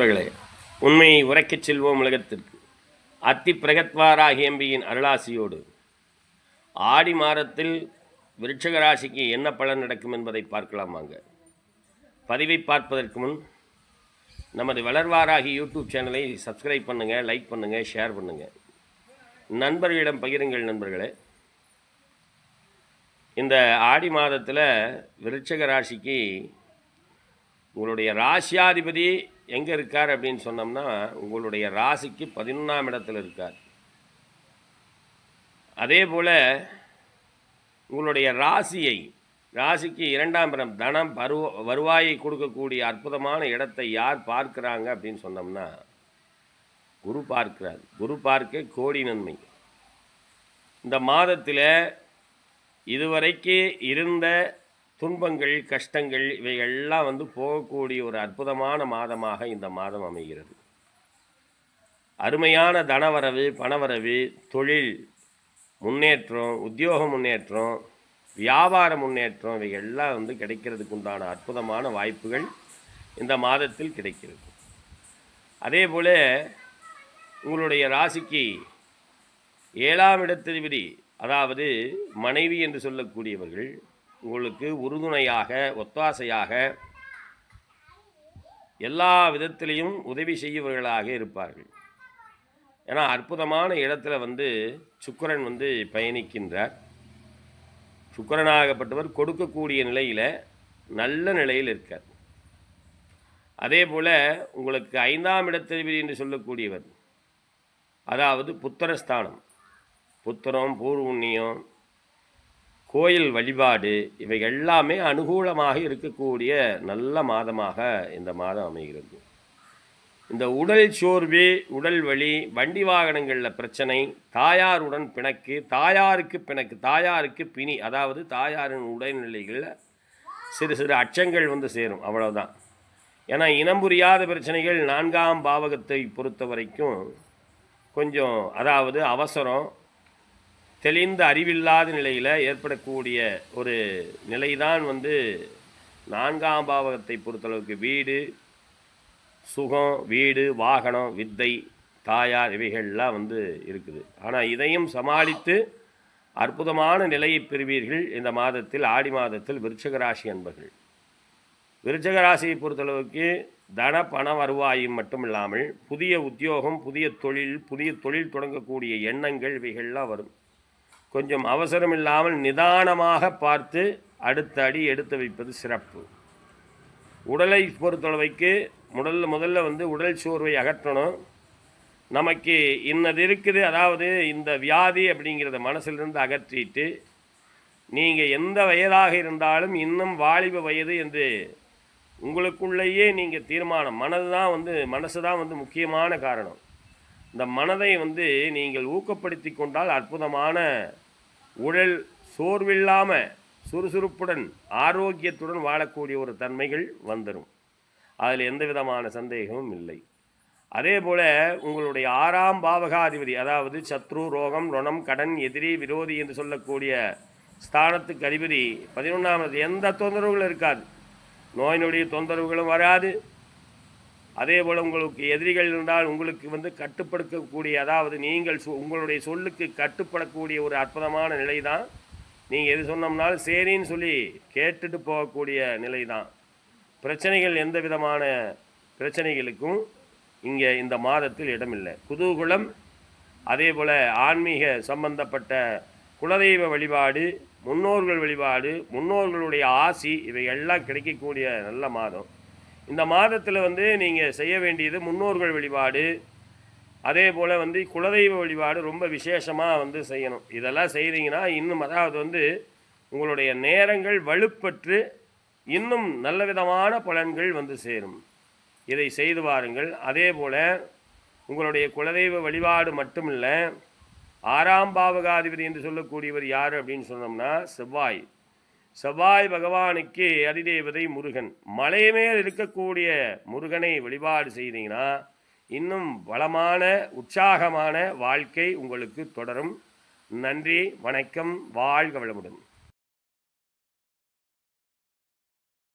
நண்பர்களே உண்மையை உரைக்கச் செல்வோம் உலகத்திற்கு. அத்தி பிரகத்வாராகி எம்பியின் அருளாசியோடு. ஆடி மாதத்தில் விருட்சக ராசிக்கு என்ன பலன் நடக்கும் என்பதை பார்க்கலாம் வாங்க. பதிவை பார்ப்பதற்கு முன் நமது வளர்வாராகி யூடியூப் சேனலை சப்ஸ்கிரைப் பண்ணுங்கள் லைக் பண்ணுங்கள் ஷேர் பண்ணுங்கள் நண்பர்களிடம் பகிருங்கள் நண்பர்களே. இந்த ஆடி மாதத்தில் விருட்சக ராசிக்கு உங்களுடைய ராசியாதிபதி எங்கே இருக்கார் அப்படின்னு சொன்னோம்னா உங்களுடைய ராசிக்கு பதினொன்றாம் இடத்துல இருக்கார். அதே போல் உங்களுடைய ராசியை ராசிக்கு இரண்டாம் இடம் தனம் பருவ வருவாயை கொடுக்கக்கூடிய அற்புதமான இடத்தை யார் பார்க்குறாங்க அப்படின்னு சொன்னோம்னா குரு பார்க்கிறார். குரு பார்க்க கோடி நன்மை. இந்த மாதத்தில் இதுவரைக்கு இருந்த துன்பங்கள் கஷ்டங்கள் இவையெல்லாம் வந்து போகக்கூடிய ஒரு அற்புதமான மாதமாக இந்த மாதம் அமைகிறது. அருமையான தனவரவு பணவரவு தொழில் முன்னேற்றம் உத்தியோக முன்னேற்றம் வியாபார முன்னேற்றம் இவையெல்லாம் வந்து கிடைக்கிறதுக்கு உண்டான அற்புதமான வாய்ப்புகள் இந்த மாதத்தில் கிடைக்கிறது. அதே போல் உங்களுடைய ராசிக்கு ஏழாம் இடத்ததிபதி அதாவது மனைவி என்று சொல்லக்கூடியவர்கள் உங்களுக்கு உறுதுணையாக ஒத்தாசையாக எல்லா விதத்திலையும் உதவி செய்யவர்களாக இருப்பார்கள். ஏன்னா அற்புதமான இடத்துல வந்து சுக்கரன் வந்து பயணிக்கின்றார். சுக்கரனாகப்பட்டவர் கொடுக்கக்கூடிய நிலையில் நல்ல நிலையில் இருக்கார். அதே போல் உங்களுக்கு ஐந்தாம் இடத்ததிபதி என்று சொல்லக்கூடியவர் அதாவது புத்திரஸ்தானம். புத்திரம் பூர்வுண்ணியம் கோயில் வழிபாடு இவை எல்லாமே அனுகூலமாக இருக்கக்கூடிய நல்ல மாதமாக இந்த மாதம் அமைகிறது. இந்த உடல் சோர்வு உடல் வலி வண்டி வாகனங்களில் பிரச்சனை தாயாருடன் பிணக்கு தாயாருக்கு பிணக்கு தாயாருக்கு பிணி அதாவது தாயாரின் உடல்நிலைகளில் சிறு சிறு அச்சங்கள் வந்து சேரும் அவ்வளோதான் ஏன்னா இனம் புரியாத பிரச்சனைகள் நான்காம் பாவகத்தை பொறுத்த வரைக்கும் கொஞ்சம் அதாவது அவசரம் தெளிந்த அறிவில்லாத நிலையில் ஏற்படக்கூடிய ஒரு நிலைதான் வந்து நான்காம் பாவகத்தை பொறுத்தளவுக்கு வீடு சுகம் வீடு வாகனம் வித்தை தாயார் இவைகள்லாம் வந்து இருக்குது. ஆனால் இதையும் சமாளித்து அற்புதமான நிலையை பெறுவீர்கள் இந்த மாதத்தில் ஆடி மாதத்தில் விருட்சக ராசி என்பர்கள் விருட்சக ராசியை பொறுத்தளவுக்கு தன பண வருவாயும் மட்டும் இல்லாமல் புதிய உத்தியோகம் புதிய தொழில் புதிய தொழில் தொடங்கக்கூடிய எண்ணங்கள் இவைகள்லாம் வரும். கொஞ்சம் அவசரம் இல்லாமல் நிதானமாக பார்த்து அடுத்த அடி எடுத்து வைப்பது சிறப்பு. உடலை பொறுத்தளவைக்கு முதல்ல முதல்ல வந்து உடல் சோர்வை அகற்றணும். நமக்கு இன்னது இருக்குது அதாவது இந்த வியாதி அப்படிங்கிறத மனசிலிருந்து அகற்றிட்டு நீங்கள் எந்த வயதாக இருந்தாலும் இன்னும் வாலிப வயது என்று உங்களுக்குள்ளேயே நீங்கள் தீர்மானம். மனது தான் வந்து மனசு தான் வந்து முக்கியமான காரணம். இந்த மனதை வந்து நீங்கள் ஊக்கப்படுத்தி கொண்டால் அற்புதமான உடல் சோர்வில்லாமல் சுறுசுறுப்புடன் ஆரோக்கியத்துடன் வாழக்கூடிய ஒரு தன்மைகள் வந்துடும் அதில் எந்த விதமான சந்தேகமும் இல்லை. அதே போல் உங்களுடைய ஆறாம் பாவகாதிபதி அதாவது சத்ரு ரோகம் ருணம் கடன் எதிரி விரோதி என்று சொல்லக்கூடிய ஸ்தானத்துக்கு அதிபதி பதினொன்றாம் எந்த தொந்தரவுகளும் இருக்காது. நோய் தொந்தரவுகளும் வராது. அதே போல் உங்களுக்கு எதிரிகள் இருந்தால் உங்களுக்கு வந்து கட்டுப்படுத்தக்கூடிய அதாவது நீங்கள் சொ உங்களுடைய சொல்லுக்கு கட்டுப்படக்கூடிய ஒரு அற்புதமான நிலை தான் நீங்கள் எது சொன்னோம்னாலும் சரின்னு சொல்லி கேட்டுட்டு போகக்கூடிய நிலை தான் பிரச்சனைகள் எந்த விதமான பிரச்சனைகளுக்கும் இங்கே இந்த மாதத்தில் இடமில்லை. குதூகுலம் அதே போல் ஆன்மீக சம்பந்தப்பட்ட குலதெய்வ வழிபாடு முன்னோர்கள் வழிபாடு முன்னோர்களுடைய ஆசி இவை எல்லாம் கிடைக்கக்கூடிய நல்ல மாதம். இந்த மாதத்தில் வந்து நீங்கள் செய்ய வேண்டியது முன்னோர்கள் வழிபாடு அதே போல் வந்து குலதெய்வ வழிபாடு ரொம்ப விசேஷமாக வந்து செய்யணும். இதெல்லாம் செய்கிறீங்கன்னா இன்னும் அதாவது வந்து உங்களுடைய நேரங்கள் வலுப்பற்று இன்னும் நல்ல விதமான பலன்கள் வந்து சேரும். இதை செய்து வாருங்கள். அதே போல் உங்களுடைய குலதெய்வ வழிபாடு மட்டுமில்லை ஆறாம் பாவகாதிபதி என்று சொல்லக்கூடியவர் யார் அப்படின்னு சொன்னோம்னா செவ்வாய். செவ்வாய் பகவானுக்கு அதிதேவதை முருகன். மலை மேல் இருக்கக்கூடிய முருகனை வழிபாடு செய்தீங்கன்னா இன்னும் வளமான உற்சாகமான வாழ்க்கை உங்களுக்கு தொடரும். நன்றி வணக்கம் வாழ்க வளமுடன்.